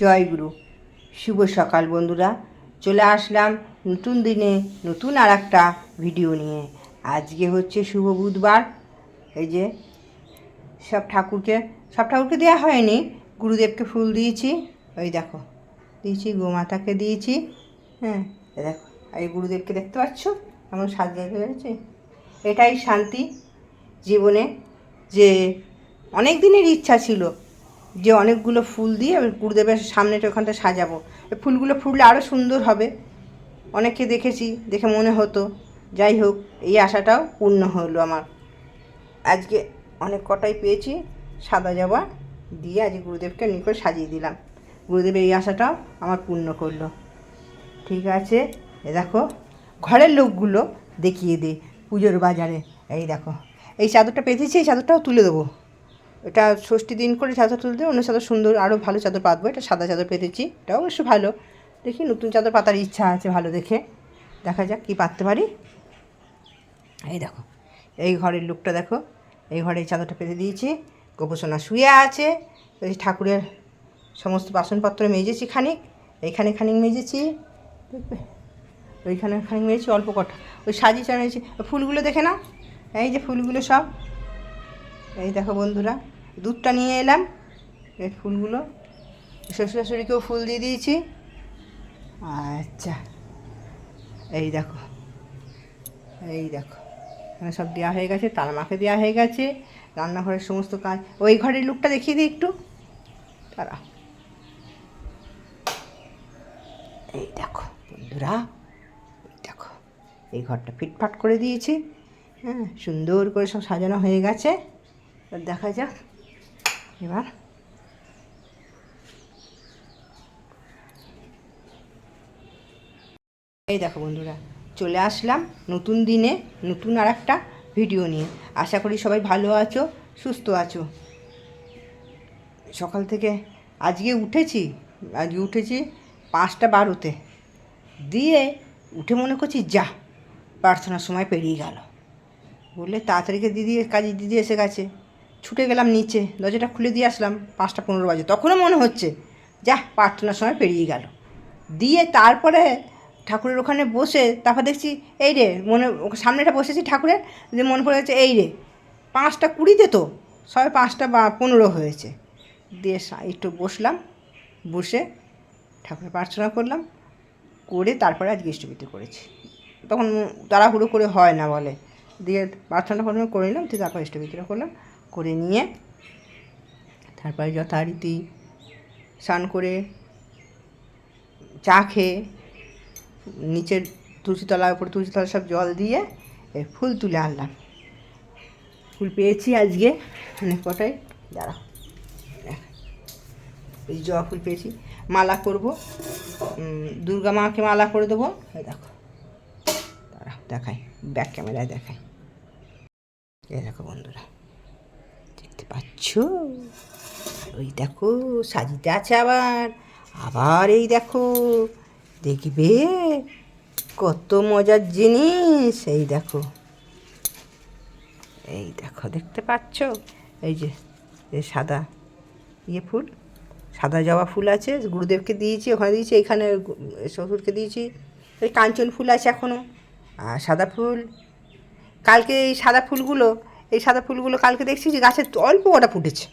জয়গুরু শুভ সকাল বন্ধুরা। চলে আসলাম নতুন দিনে নতুন আর একটা ভিডিও নিয়ে। আজকে হচ্ছে শুভ বুধবার। এই যে সব ঠাকুরকে সব ঠাকুরকে দেওয়া হয়নি, গুরুদেবকে ফুল দিয়েছি। ওই দেখো, দিয়েছি, গোমাতাকে দিয়েছি। হ্যাঁ দেখো, এই গুরুদেবকে দেখতে পাচ্ছ? এমন সাজিয়ে হয়েছে এটাই শান্তি জীবনে যে অনেক দিনের ইচ্ছা ছিল। যে অনেকগুলো ফুল দিয়ে আমি গুরুদেবের সামনেটা ওখানটা সাজাবো। ফুলগুলো ফুললে আরও সুন্দর হবে। অনেককে দেখেছি, দেখে মনে হতো, যাই হোক, এই আশাটাও পূর্ণ হলো আমার। আজকে অনেক কটাই পেয়েছি, সাদা জবা দিয়ে আজ গুরুদেবকে নিকট সাজিয়ে দিলাম। গুরুদেব এই আশাটাও আমার পূর্ণ করল। ঠিক আছে, এ দেখো, ঘরের লোকগুলো দেখিয়ে দে পুজোর বাজারে। এই দেখো, এই চাদরটা পেতেছি এই চাদরটাও তুলে দেবো। এটা ষষ্ঠী দিন করে চাদর তুলতে অন্য চাদর সুন্দর আরও ভালো চাদর পাতবো। এটা সাদা চাদর পেতেছি এটা অবশ্য ভালো। দেখি নতুন চাদর পাতার ইচ্ছা আছে ভালো দেখে। দেখা যাক কী পাততে পারি। এই দেখো, এই ঘরের লোকটা দেখো, এই ঘরে চাদরটা পেতে দিয়েছি। গোপসোনা শুয়ে আছে ঠাকুরের সমস্ত বাসনপত্র মেজেছি খানিক, এইখানে খানিক মেজেছি, দেখবে? ওইখানে খানিক মেজেছি, অল্প কটা। ওই সাজিয়ে চানিয়েছি ফুলগুলো দেখে না এই যে ফুলগুলো সব। এই দেখো বন্ধুরা দুধটা নিয়ে এলাম, এই ফুলগুলো। শ্বশুর শাশুড়িকেও ফুল দিয়ে দিয়েছি। আচ্ছা এই দেখো এই দেখো, এখানে সব দেওয়া হয়ে গেছে তার মাকে দেওয়া হয়ে গেছে, রান্নাঘরের সমস্ত কাজ। ওই ঘরের লুকটা দেখিয়ে দিই একটু। তারা এই দেখো বন্ধুরা দেখো, এই ঘরটা ফিটফাট করে দিয়েছি। হ্যাঁ সুন্দর করে সব সাজানো হয়ে গেছে। দেখা যাক। এবার। এই দেখো বন্ধুরা, চলে আসলাম নতুন দিনে নতুন আর একটা ভিডিও নিয়ে। আশা করি সবাই ভালো আছো, সুস্থ আছো। সকাল থেকে আজকে উঠেছি আজকে উঠেছি পাঁচটা বারোতে। দিয়ে উঠে মনে করছি, যা, প্রার্থনার সময় পেরিয়ে গেল। বললে, তাড়াতাড়ি দিদি কাজে দিদি এসে গেছে। ছুটে গেলাম নিচে, দরজাটা খুলে দিয়ে আসলাম, পাঁচটা পনেরো বাজে। তখনও মনে হচ্ছে, যা প্রার্থনার সময় পেরিয়ে গেল। দিয়ে তারপরে ঠাকুরের ওখানে বসে তারপর দেখছি, এই রে, মনে, সামনেটা বসেছি ঠাকুরের, যে মনে পড়ে গেছে, এই রে, পাঁচটা কুড়িতে তো সবাই পাঁচটা বা পনেরো হয়েছে। দিয়ে একটু বসলাম, বসে ঠাকুরের প্রার্থনা করলাম, করে তারপরে আজকে ইষ্টবিতি করেছি। তখন তাড়াহুড়ো করে হয় না বলে। দিয়ে প্রার্থনা করে নিলাম, দিয়ে তারপর ইষ্টবিতিটা করলাম। করে নিয়ে তারপরে যথারীতি স্নান করে চা খেয়ে নিচের তুলসীতলার উপরে তুলসীতলা সব জল দিয়ে ফুল তুলে আনলাম। ফুল পেয়েছি আজকে অনেক কটাই। দেখ। এই জবা ফুল পেয়েছি। মালা করব। দুর্গা মাকে মালা করে দেবো। এই দেখো। দাঁড়াও, দেখাই। ব্যাক ক্যামেরায় দেখাই। এই দেখো বন্ধুরা। পাচ্ছ? ওই দেখো, সাজিতে আছে আবার। আবার এই দেখো, দেখবে? কত মজার জিনিস। এই দেখো। এই দেখো, দেখতে পাচ্ছ? এই যে এই সাদা ইয়ে ফুল, সাদা জবা ফুল আছে, গুরুদেবকে দিয়েছি, ওখানে দিয়েছি, এখানে শ্বশুরকে দিয়েছি। এই কাঞ্চন ফুল আছে এখনও আর সাদা ফুল। কালকে এই সাদা ফুলগুলো এই সাদা ফুলগুলো কালকে দেখছি যে গাছের অল্প কটা ফুটেছে।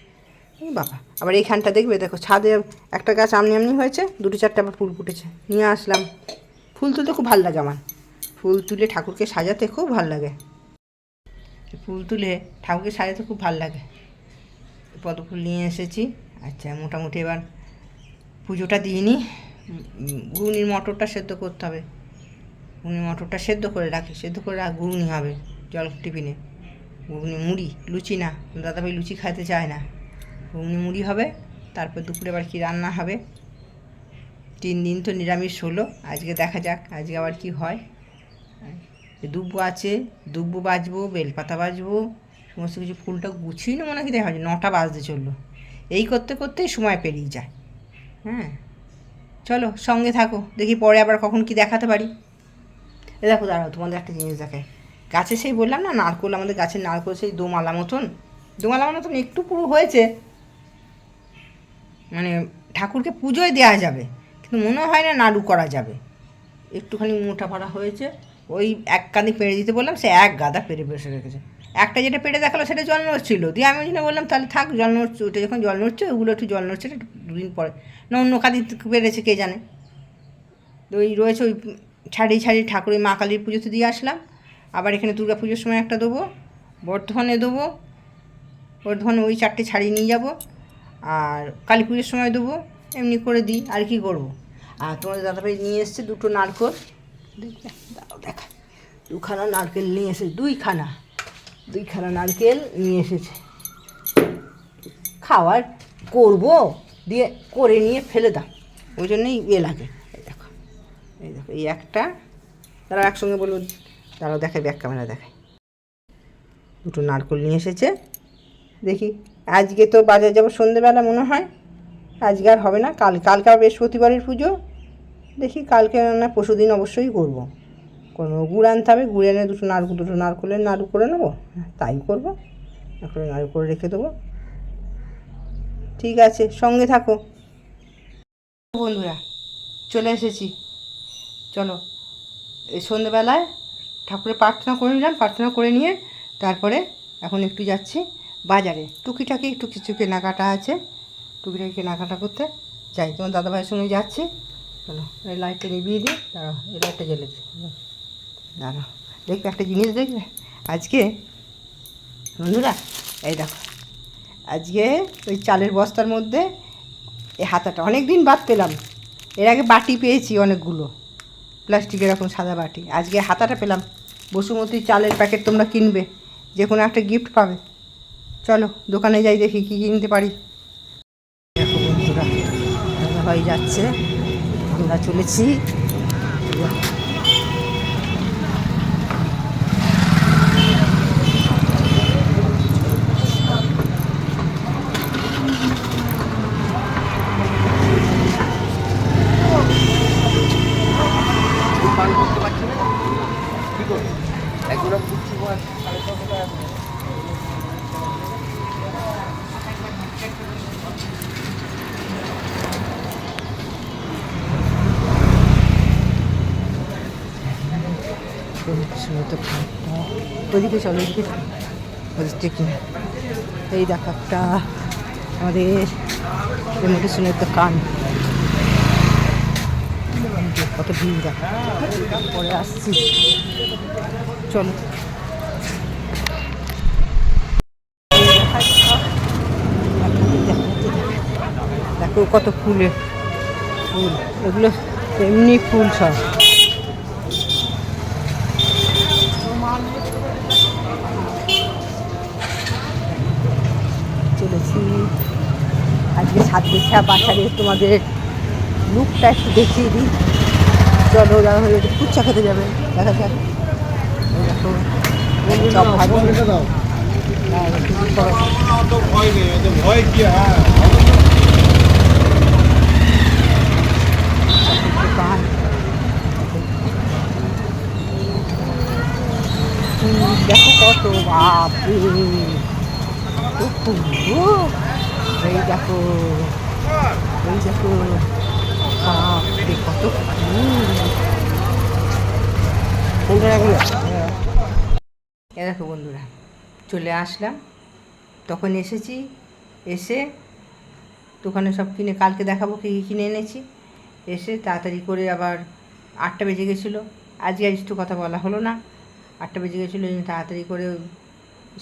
বাবা, আবার এইখানটা দেখবে, দেখো, ছাদে একটা গাছ আমনি আমনি হয়েছে, দুটো চারটে আবার ফুল ফুটেছে। নিয়ে আসলাম। ফুল তুলতে খুব ভালো লাগে আমার। ফুল তুলে ঠাকুরকে সাজাতে খুব ভালো লাগে। ফুল তুলে ঠাকুরকে সাজাতে খুব ভালো লাগে। পদ্ম ফুল নিয়ে এসেছি। আচ্ছা মোটামুটি এবার পুজোটা দিয়ে নিই ঘুগনির মটরটা সেদ্ধ করতে হবে। ঘুগনি মটরটা সেদ্ধ করে রাখি। সেদ্ধ করে রাখ, ঘুগনি হবে জল টিফিনে। ঘুগনি মুড়ি, লুচি না। দাদাভাই লুচি খাইতে চায় না। ঘুগনি মুড়ি হবে, তারপর দুপুরে আবার কী রান্না হবে? তিন দিন তো নিরামিষ হলো, আজকে দেখা যাক, আজকে আবার কি হয়। দুব্বো আছে, দুব্বো বাজবো, বেলপাতা বাজবো, সমস্ত কিছু ফুলটা গুছিয়ে না মনে হয় কি দেখা যায় নটা বাজতে চলল। এই করতে করতেই সময় পেরিয়ে যায়। হ্যাঁ। চলো, সঙ্গে থাকো, দেখি পরে আবার কখন কি দেখাতে পারি। এ দেখো, দাঁড়াও, তোমাদের একটা জিনিস দেখায় গাছে সেই বললাম না, নারকোল, আমাদের গাছের নারকোল সেই দোমালা মতন। দোমালা মতন একটু পুরো হয়েছে। মানে ঠাকুরকে পুজোয় দেওয়া যাবে, কিন্তু মনে হয় না নাড়ু করা যাবে। একটুখানি মোটা পাড়া হয়েছে, ওই এক কাঁদি পেড়ে দিতে বললাম, সে এক গাদা পেরে বসে রেখেছে। একটা যেটা পেড়ে দেখাল সেটা জল নড়ছিল। দিয়ে আমি ওই জন্য বললাম, তাহলে থাক, জল নড়ছে, ওটা যখন জল নড়ছে, ওগুলো একটু জল নড়ছে দুদিন পরে। না, অন্য কাঁদি পেরেছে, কে জানে? তো ওই রয়েছে ওই ছাড়িয়ে ছাড়িয়ে ঠাকুরের মা কালীর পুজোতে দিয়ে আসলাম। আবার এখানে দুর্গা পুজোর সময় একটা দেবো, বর্ধমানে দেবো, বর্ধমানে ওই চারটে ছাড়িয়ে নিয়ে যাব, আর কালী পুজোর সময় দেবো, এমনি করে দিই, আর কি করব। আর তোমাদের দাদাভাই নিয়ে এসছে দুটো নারকোল। দেখবে, দাঁড়াও, দেখা। দুখানা নারকেল নিয়ে এসেছে, দুইখানা দুইখানা নারকেল নিয়ে এসেছে। খাওয়ার করব, দিয়ে করে নিয়ে ফেলে দাও। ওই জন্যই ইয়ে লাগে। এই দেখো এই দেখো, এই একটা, তারা একসঙ্গে বলব তারাও দেখায় ব্যাক ক্যামেরা দেখায় দুটো নারকেল নিয়ে এসেছে। দেখি, আজকে তো বাজার যাব সন্ধেবেলা মনে হয়। আজকে আর হবে না, কাল, কালকে আর বৃহস্পতিবারের পুজো। দেখি কালকে না পরশু দিন অবশ্যই করব। কোনো গুড় আনতে হবে, গুড় এনে দুটো নাড়ু দুটো নারকলের নাড়ু করে নেব। তাই করব। এখন নাড়ু করে রেখে দেবো। ঠিক আছে, সঙ্গে থাকো। বন্ধুরা, চলে এসেছি। চলো, এই সন্ধেবেলায় ঠাকুরের প্রার্থনা করে নিলাম, প্রার্থনা করে নিয়ে তারপরে এখন একটু যাচ্ছি বাজারে। টুকিটাকি একটু কিছু কেনাকাটা আছে। টুকিটাকি কেনাকাটা করতে যাই। তোমার দাদাভাইয়ের সঙ্গে যাচ্ছি। চলো, এই লাইটটা নিভিয়ে দিই। দাঁড়াও, এই লাইটটা জ্বেলেছে দাঁড়াও। দেখবে একটা জিনিস দেখবে। আজকে বন্ধুরা, এই দেখো, আজকে ওই চালের বস্তার মধ্যে এই হাতাটা অনেক দিন বাদ পেলাম। এর আগে বাটি পেয়েছি অনেকগুলো। প্লাস্টিকের এরকম সাদা বাটি। আজকে হাতাটা পেলাম। বসুমতী চালের প্যাকেট তোমরা কিনবে, যে কোনো একটা গিফট পাবে। চলো, দোকানে যাই দেখি কী কিনতে পারি। দাদাভাই যাচ্ছে, আমরা চলেছি। ওদিকে চলো ওদিকে। ওদিকে কিনে এই দেখো একটা আমাদের মেডিসিনের দোকান কত ভিড় দেখো পরে আসছি চলো দেখো কত ফুলের ফুল এগুলো এমনি ফুল সব চলেছি দেখা বাসারে তোমাদের লুকটা একটু দেখিয়ে দিই চলো দাদা ভাই একটু ফুচকা খেতে যাবে দেখা যাক দেখো, চপ। হ্যাঁ। ভয় কি হ্যাঁ কত বাপরে খুব দেখো এই দেখো এ দেখো বন্ধুরা চলে আসলাম তখন এসেছি এসে দোকানে সব কিনে কালকে দেখাবো কী কী কিনে এনেছি এসে তাড়াতাড়ি করে আবার আটটা বেজে গেছিল। আজকে আজ একটু কথা বলা হলো না। আটটা বেজে গেছিল তাড়াতাড়ি করে ওই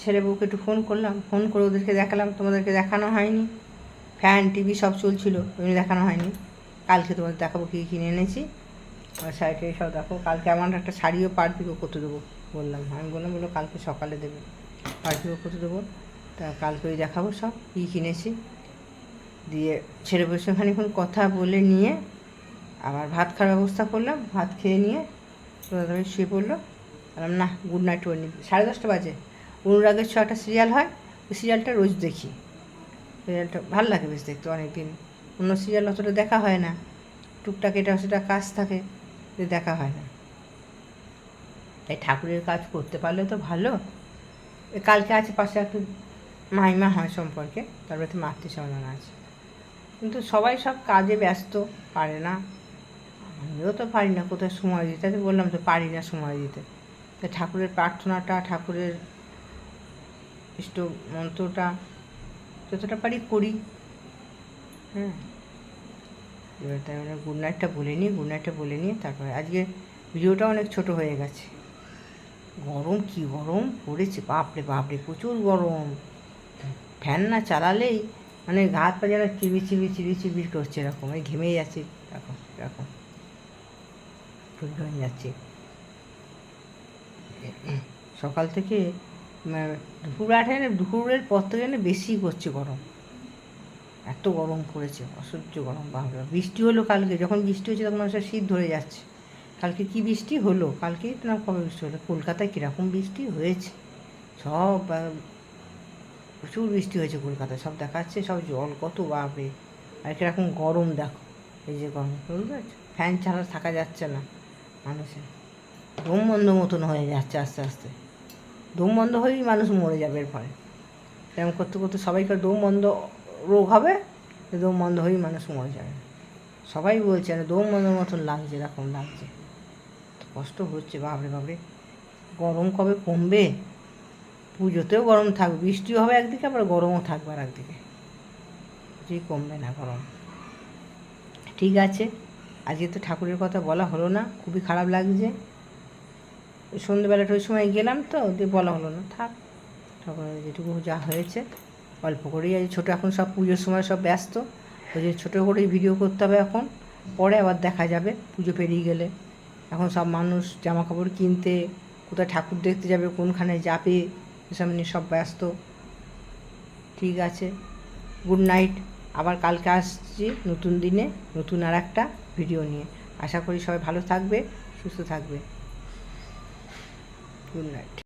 ছেলে বউকে একটু ফোন করলাম। ফোন করে ওদেরকে দেখালাম। তোমাদেরকে দেখানো হয়নি। ফ্যান, টিভি সব চলছিল ওই দেখানো হয়নি। কালকে তোমাদের দেখাবো কী কিনে এনেছি। আর শাড়িটা সব দেখো কালকে আমার একটা শাড়িও পার পিকো করতে দেবো, বললাম। আমি বললাম বলো কালকে সকালে দেবে, পার পিকো করতে দেবো। তা কালকে ওই দেখাবো সব, কী কিনেছি। দিয়ে ছেলে বসে খানিক্ষণ কথা বলে নিয়ে আবার ভাত খাওয়ার ব্যবস্থা করলাম, ভাত খেয়ে নিয়ে দাদাভাই শুয়ে পড়ল। বললাম, না, গুড নাইট করে নি সাড়ে দশটা বাজে। অনুরাগের ছটা সিরিয়াল হয়, ওই সিরিয়ালটা রোজ দেখি। সিরিয়ালটা ভালো লাগে বেশ দেখতে অনেক দিন অন্য সিরিয়াল অতটা দেখা হয় না। টুকটাক এটা সেটা কাজ থাকে দেখা হয় না। তাই ঠাকুরের কাজ করতে পারলে তো ভালো। কালকে আছে পাশে একটু মাইমা হয় সম্পর্কে তারপরে তো মাতৃ সম্মান আছে। কিন্তু সবাই সব কাজে ব্যস্ত, পারে না। আমিও তো পারি না কোথায় সময় দিতে। আমি বললাম তো পারি না সময় দিতে। তা ঠাকুরের প্রার্থনাটা, ঠাকুরের ইষ্ট মন্ত্রটা যতটা পারি করি। হ্যাঁ। এবার তাই মানে গুড নাইটটা বলে নিই গুড নাইটটা বলে নিয়ে তারপরে আজকে ভিডিওটা অনেক ছোট হয়ে গেছে। গরম কি গরম পড়েছে, বাপরে বাপরে প্রচুর গরম। ফ্যান না চালালেই মানে হাত পা যেন চিবি চিবি চিবি চিবি করছে এরকম, এই ঘেমে যাচ্ছে এরকম এরকম। শরীর হয়ে যাচ্ছে। সকাল থেকে না দুপুরের পর থেকে বেশি করছে গরম। এত গরম পড়েছে অসহ্য গরম বাবা বৃষ্টি হলো কালকে, যখন বৃষ্টি হচ্ছে তখন মানুষের শীত ধরে যাচ্ছে। কালকে কি বৃষ্টি হলো? কালকে না কবে বৃষ্টি হলো? কলকাতায় কীরকম বৃষ্টি হয়েছে? সব প্রচুর বৃষ্টি হয়েছে কলকাতায়, সব দেখাচ্ছে, সব জল কত, বাপরে। আর কীরকম গরম, দেখো। এই যে গরম, বুঝতে পারছ? ফ্যান ছাড়া থাকা যাচ্ছে না মানুষের। দম বন্ধ মতন হয়ে যাচ্ছে আস্তে আস্তে। দম বন্ধ হয়েই মানুষ মরে যাবে এর ফলে এরকম করতে করতে সবাইকার দম বন্ধ রোগ হবে দম বন্ধ হয়েই মানুষ মরে যাবে। সবাই বলছে না দম বন্ধর মতন লাগছে, এরকম লাগছে। কষ্ট হচ্ছে বাবরে বাবরে গরম কবে কমবে? পুজোতেও গরম থাকবে বৃষ্টিও হবে একদিকে, আবার গরমও থাকবে আর একদিকে। কিছুই কমবে না গরম। ঠিক আছে, আজকে তো ঠাকুরের কথা বলা হলো না, খুবই খারাপ লাগছে। সন্ধ্যেবেলাটা ওই সময় গেলাম তো, দিয়ে বলা হলো না, থাক। তারপরে যেটুকু যা হয়েছে, অল্প করেই আজ ছোটো এখন সব পুজোর সময় সব ব্যস্ত। ওই যে ছোটো করেই ভিডিও করতে হবে এখন। পরে আবার দেখা যাবে, পুজো পেরিয়ে গেলে। এখন সব মানুষ জামা কাপড় কিনতে, কোথায় ঠাকুর দেখতে যাবে, কোনখানে যাবে, এসব নিয়ে সব ব্যস্ত। ঠিক আছে। গুড নাইট আবার কালকে আসছি নতুন দিনে, নতুন আর একটা ভিডিও নিয়ে। আশা করি সবাই ভালো থাকবে, সুস্থ থাকবে। Good night